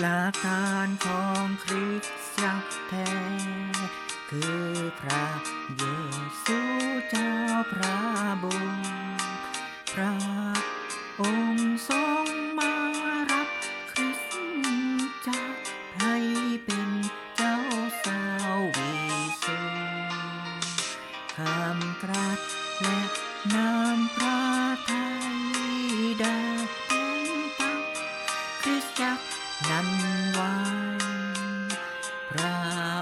หลักการของคริสต์แท้ คือพระเยซูเจ้าพระบุตรพระ จักรนั้นไว้พระ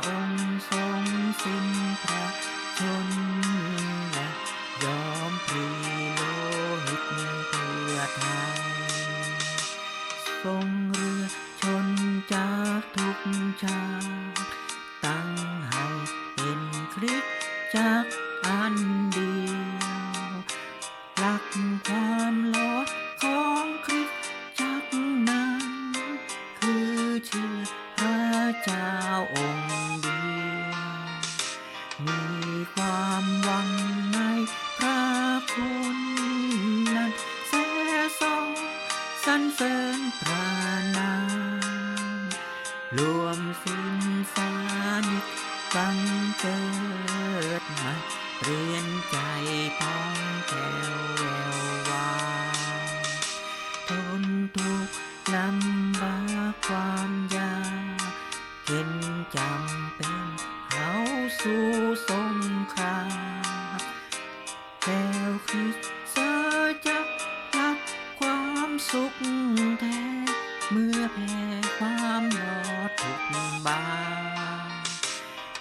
องค์ทรงสิ้นพระชนและยอมพรีโลหิตเพื่อไทยทรงเรือชนจากทุกชาติตั้งให้เป็นคริสจักอันเดียวหลักความลอดของคริส ชื่อพระเจ้าองค์เดียวมีความหวังในพระคุณนั้นแสสองสรรเสริญพระนามรวมสิ้นสานิทบังเกิดมาเปลี่ยนใจพองแผ้วแววว แล้วคริสต์จักรรับความสุขแท้ เมื่อแพ้ความรอดทุกบาท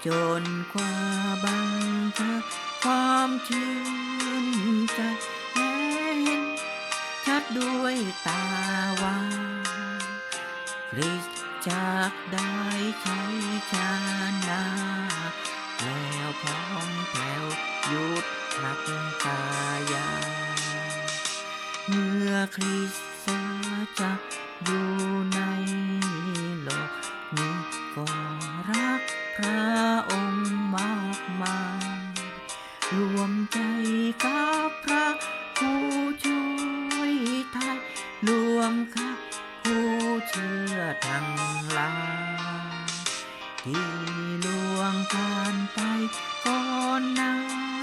จนกว่าบังเธอความชื่นใจและเห็นชัดด้วยตาว่าคริสจักได้ใช้ายา เมื่อคริสต์จักรอยู่ในโลกนี้ก็รักพระองค์มากมายรวมใจกับพระผู้ช่วยไทยรวมกับผู้เชื่อทั้งหลายที่ล่วงผ่านไปก่อนนั้น